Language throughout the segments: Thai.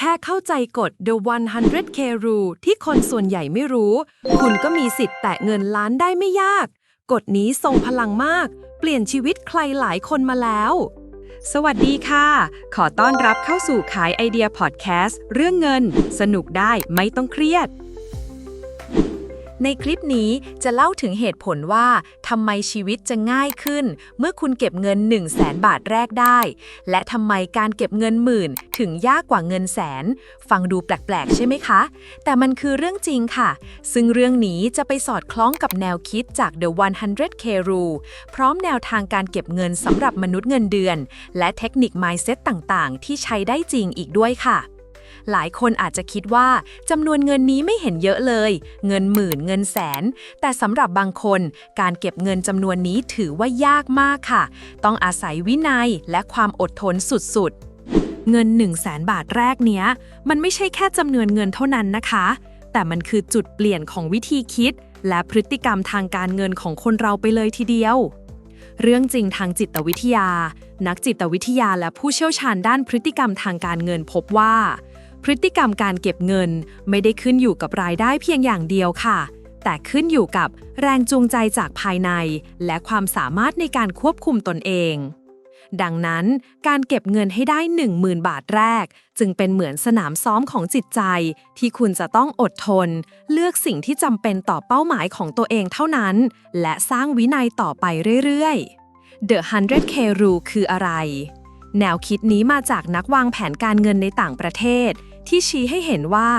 แค่เข้าใจกฎ The 100K Rule ที่คนส่วนใหญ่ไม่รู้ คุณก็มีสิทธิ์แตะเงินล้านได้ไม่ยาก กฎนี้ทรงพลังมาก เปลี่ยนชีวิตใครหลายคนมาแล้ว สวัสดีค่ะ ขอต้อนรับเข้าสู่ขายไอเดียพอดแคสต์เรื่องเงิน สนุกได้ไม่ต้องเครียด ในคลิปนี้จะเล่าถึงเหตุผลว่าทำไมชีวิตจะง่ายขึ้น เมื่อคุณเก็บเงิน 1 0 0 0 0แสนบาทแรกได้ และทำไมการเก็บเงินหมื่น ถึงยากกว่าเงินแสน ฟังดูแปลกๆ ใช่ไหมคะ แต่มันคือเรื่องจริงค่ะ ซึ่งเรื่องนี้จะไปสอดคล้องกับแนวคิดจาก The 100K Rule พร้อมแนวทางการเก็บเงินสำหรับมนุษย์เงินเดือน และเทคนิค mindset ต่างๆ ที่ใช้ได้จริงอีกด้วยค่ะ หลายคนอาจจะคิดว่าจำนวนเงินนี้ไม่เห็นเยอะเลย เงินหมื่นเงินแสน แต่สำหรับบางคนการเก็บเงินจำนวนนี้ถือว่ายากมากค่ะ ต้องอาศัยวินัยและความอดทนสุดๆ เงิน 1 0 0 0 0แสนบาทแรกเนี้ย มันไม่ใช่แค่จำนวนเงินเท่านั้นนะคะ แต่มันคือจุดเปลี่ยนของวิธีคิด และพฤติกรรมทางการเงินของคนเราไปเลยทีเดียวเรื่องจริงทางจิตวิทยา นักจิตวิทยาและผู้เชี่ยวชาญด้านพฤติกรรมทางการเงินพบว่า ฤติกรรมการเก็บเงินไม่ได้ขึ้นอยู่กับรายได้เพียงอย่างเดียวค่ะ แต่ขึ้นอยู่กับแรงจูงใจจากภายใน และความสามารถในการควบคุมตนเอง ดังนั้นการเก็บเงินให้ได้ 10,000 บาทแรก จึงเป็นเหมือนสนามซ้อมของจิตใจ ที่คุณจะต้องอดทน เลือกสิ่งที่จำเป็นต่อเป้าหมายของตัวเองเท่านั้น และสร้างวินัยต่อไปเรื่อยๆ The 100K Rule คืออะไรแนวคิดนี้มาจากนักวางแผนการเงินในต่างประเทศ ที่ชี้ให้เห็นว่า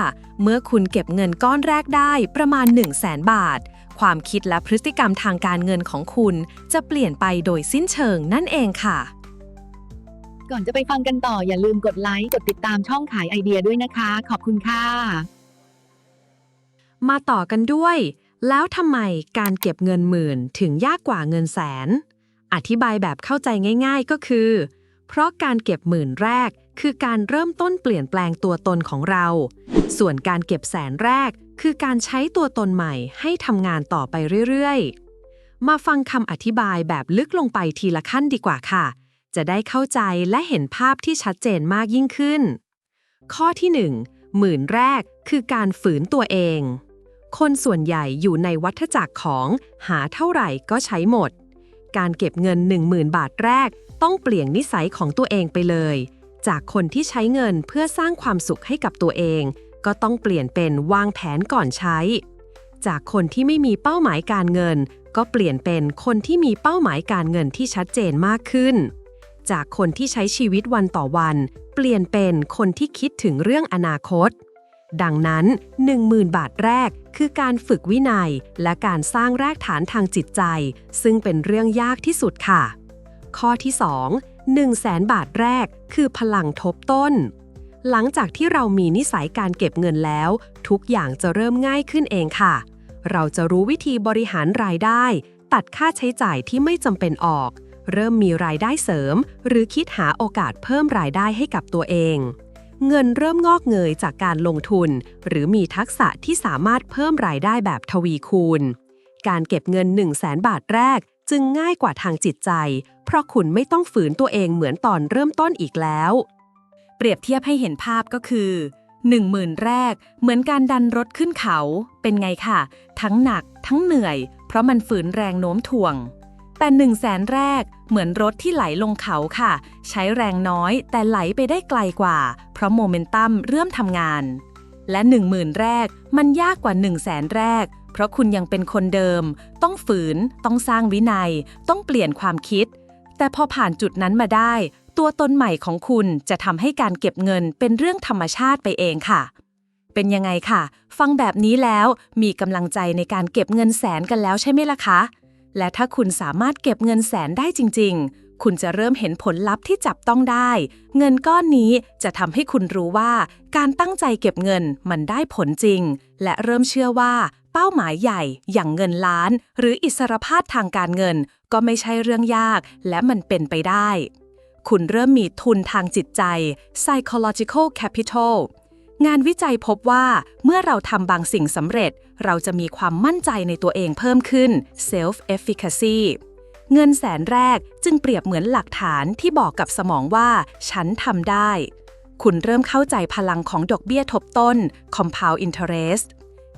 เมื่อคุณเก็บเงินก้อนแรกได้ประมาณ 1 0 0 0 0แสนบาท ความคิดและพฤติกรรมทางการเงินของคุณจะเปลี่ยนไปโดยสิ้นเชิงนั่นเองค่ะ ก่อนจะไปฟังกันต่ออย่าลืมกดไลค์กดติดตามช่องขายไอเดียด้วยนะคะ ขอบคุณค่ะ มาต่อกันด้วย แล้วทำไมการเก็บเงินหมื่นถึงยากกว่าเงินแสน อธิบายแบบเข้าใจง่าย ๆก็คือ เพราะการเก็บหมื่นแรก คือการเริ่มต้นเปลี่ยนแปลงตัวตนของเรา ส่วนการเก็บแสนแรก คือการใช้ตัวตนใหม่ให้ทำงานต่อไปเรื่อยๆ มาฟังคำอธิบายแบบลึกลงไปทีละขั้นดีกว่าค่ะ จะได้เข้าใจและเห็นภาพที่ชัดเจนมากยิ่งขึ้น ข้อที่1หมื่นแรกคือการฝืนตัวเอง คนส่วนใหญ่อยู่ในวัฏจักรของหาเท่าไหร่ก็ใช้หมด การเก็บเงิน 10,000 บาทแรก ต้องเปลี่ยนนิสัยของตัวเองไปเลย จากคนที่ใช้เงินเพื่อสร้างความสุขให้กับตัวเอง ก็ต้องเปลี่ยนเป็นวางแผนก่อนใช้ จากคนที่ไม่มีเป้าหมายการเงิน ก็เปลี่ยนเป็นคนที่มีเป้าหมายการเงินที่ชัดเจนมากขึ้น จากคนที่ใช้ชีวิตวันต่อวัน เปลี่ยนเป็นคนที่คิดถึงเรื่องอนาคต ดังนั้น 10,000 บาทแรกคือการฝึกวินัยและการสร้างรากฐานทางจิตใจ ซึ่งเป็นเรื่องยากที่สุดค่ะ ข้อที่ 2 1 0 0 0 0แสนบาทแรก คือพลังทบต้น หลังจากที่เรามีนิสัยการเก็บเงินแล้ว ทุกอย่างจะเริ่มง่ายขึ้นเองค่ะ เราจะรู้วิธีบริหารรายได้ ตัดค่าใช้จ่ายที่ไม่จำเป็นออก เริ่มมีรายได้เสริม หรือคิดหาโอกาสเพิ่มรายได้ให้กับตัวเอง เงินเริ่มงอกเงยจากการลงทุน หรือมีทักษะที่สามารถเพิ่มรายได้แบบทวีคูณ การเก็บเงิน 1 0 0 0 0แสนบาทแรก จึงง่ายกว่าทางจิตใจ เพราะคุณไม่ต้องฝืนตัวเองเหมือนตอนเริ่มต้นอีกแล้ว เปรียบเทียบให้เห็นภาพก็คือ1 0,000 แรก เหมือนการดันรถขึ้นเขา เป็นไงค่ะ ทั้งหนัก ทั้งเหนื่อย เพราะมันฝืนแรงโน้มถ่วง แต่1 0 0 0 0แสนแรก เหมือนรถที่ไหลลงเขาค่ะ ใช้แรงน้อยแต่ไหลไปได้ไกลกว่า เพราะโมเมนตัมเริ่มทำงาน และ 10,000 แรก มันยากกว่า 1 0 0 0 0แสนแรก เพราะคุณยังเป็นคนเดิม ต้องฝืน ต้องสร้างวินัย ต้องเปลี่ยนความคิด แต่พอผ่านจุดนั้นมาได้ ตัวตนใหม่ของคุณจะทำให้การเก็บเงินเป็นเรื่องธรรมชาติไปเองค่ะ เป็นยังไงค่ะ ฟังแบบนี้แล้วมีกำลังใจในการเก็บเงินแสนกันแล้วใช่ไหมล่ะคะ และถ้าคุณสามารถเก็บเงินแสนได้จริง ๆ คุณจะเริ่มเห็นผลลัพธ์ที่จับต้องได้ เงินก้อนนี้จะทำให้คุณรู้ว่า การตั้งใจเก็บเงินมันได้ผลจริง และเริ่มเชื่อว่า เป้าหมายใหญ่อย่างเงินล้าน หรืออิสรภาพทางการเงิน ก็ไม่ใช่เรื่องยากและมันเป็นไปได้ คุณเริ่มมีทุนทางจิตใจ psychological capital งานวิจัยพบว่าเมื่อเราทำบางสิ่งสำเร็จ เราจะมีความมั่นใจในตัวเองเพิ่มขึ้น self efficacy เงินแสนแรกจึงเปรียบเหมือนหลักฐานที่บอกกับสมองว่า ฉันทำได้ คุณเริ่มเข้าใจพลังของดอกเบี้ยทบต้น compound interest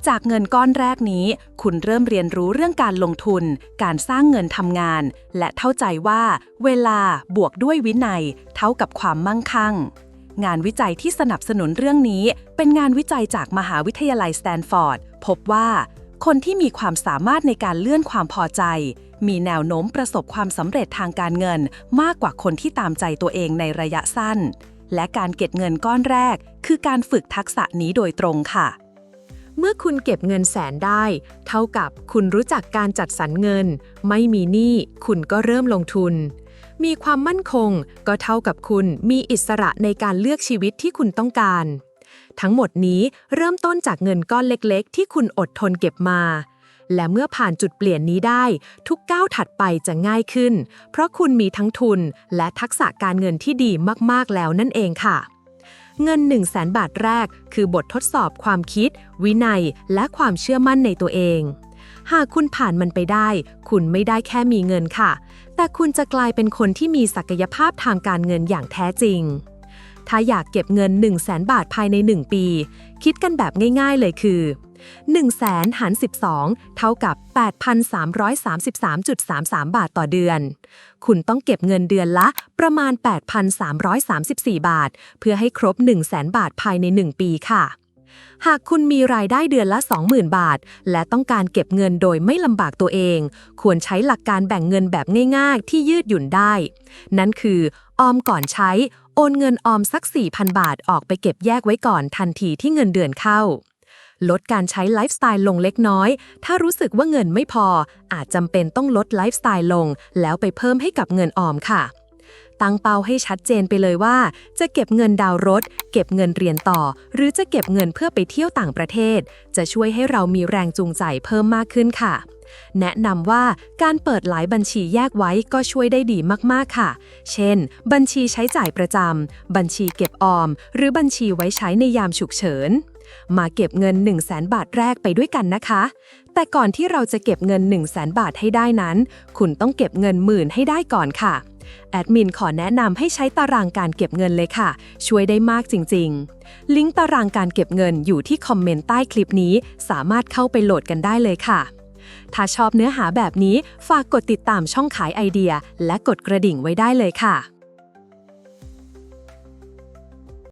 จากเงินก้อนแรกนี้ คุณเริ่มเรียนรู้เรื่องการลงทุน การสร้างเงินทำงาน และเข้าใจว่า เวลาบวกด้วยวินัย เท่ากับความมั่งคั่ง งานวิจัยที่สนับสนุนเรื่องนี้ เป็นงานวิจัยจากมหาวิทยาลัยสแตนฟอร์ด พบว่า คนที่มีความสามารถในการเลื่อนความพอใจ มีแนวโน้มประสบความสำเร็จทางการเงิน มากกว่าคนที่ตามใจตัวเองในระยะสั้น และการเก็บเงินก้อนแรก คือการฝึกทักษะนี้โดยตรงค่ะ เมื่อคุณเก็บเงินแสนได้ เท่ากับคุณรู้จักการจัดสรรเงิน ไม่มีหนี้คุณก็เริ่มลงทุน มีความมั่นคงก็เท่ากับคุณมีอิสระในการเลือกชีวิตที่คุณต้องการ ทั้งหมดนี้เริ่มต้นจากเงินก้อนเล็กๆ ที่คุณอดทนเก็บมา และเมื่อผ่านจุดเปลี่ยนนี้ได้ ทุกก้าวถัดไปจะง่ายขึ้น เพราะคุณมีทั้งทุนและทักษะการเงินที่ดีมากๆแล้วนั่นเองค่ะ เงิน 1 0 0 0 0แสนบาทแรก คือบททดสอบความคิด วินัย และความเชื่อมั่นในตัวเอง หากคุณผ่านมันไปได้ คุณไม่ได้แค่มีเงินค่ะ แต่คุณจะกลายเป็นคนที่มีศักยภาพทางการเงินอย่างแท้จริง ถ้าอยากเก็บเงิน 1 0 0 0 0แสนบาทภายใน 1 ปี คิดกันแบบง่าย ๆ เลยคือ 1 0 0 0 0แสนหาร 12 เท่ากับ 8,333.33 บาทต่อเดือน คุณต้องเก็บเงินเดือนละประมาณ 8,334 บาท เพื่อให้ครบ 1 0 0 0 0แสนบาทภายใน 1 ปีค่ะ หากคุณมีรายได้เดือนละ 20,000 บาท และต้องการเก็บเงินโดยไม่ลำบากตัวเอง ควรใช้หลักการแบ่งเงินแบบง่ายๆ ที่ยืดหยุ่นได้ นั่นคือ ออมก่อนใช้โอนเงินออมสัก 4,000 บาทออกไปเก็บแยกไว้ก่อนทันทีที่เงินเดือนเข้า ลดการใช้ไลฟ์สไตล์ลงเล็กน้อย ถ้ารู้สึกว่าเงินไม่พอ อาจจำเป็นต้องลดไลฟ์สไตล์ลง แล้วไปเพิ่มให้กับเงินออมค่ะ ตั้งเป้าให้ชัดเจนไปเลยว่า จะเก็บเงินดาวน์รถ เก็บเงินเรียนต่อ หรือจะเก็บเงินเพื่อไปเที่ยวต่างประเทศ จะช่วยให้เรามีแรงจูงใจเพิ่มมากขึ้นค่ะแนะนำว่าการเปิดหลายบัญชีแยกไว้ก็ช่วยได้ดีมากๆค่ะ เช่น บัญชีใช้จ่ายประจำ บัญชีเก็บออม หรือบัญชีไว้ใช้ในยามฉุกเฉิน มาเก็บเงิน 1 0 0 0 0แสนบาทแรกไปด้วยกันนะคะ แต่ก่อนที่เราจะเก็บเงิน 1 0 0 0 0แสนบาทให้ได้นั้น คุณต้องเก็บเงินหมื่นให้ได้ก่อนค่ะ แอดมินขอแนะนำให้ใช้ตารางการเก็บเงินเลยค่ะ ช่วยได้มากจริง ๆ ลิงก์ตารางการเก็บเงินอยู่ที่คอมเมนต์ใต้คลิปนี้ สามารถเข้าไปโหลดกันได้เลยค่ะถ้าชอบเนื้อหาแบบนี้ฝากกดติดตามช่องขายไอเดีย และกดกระดิ่งไว้ได้เลยค่ะ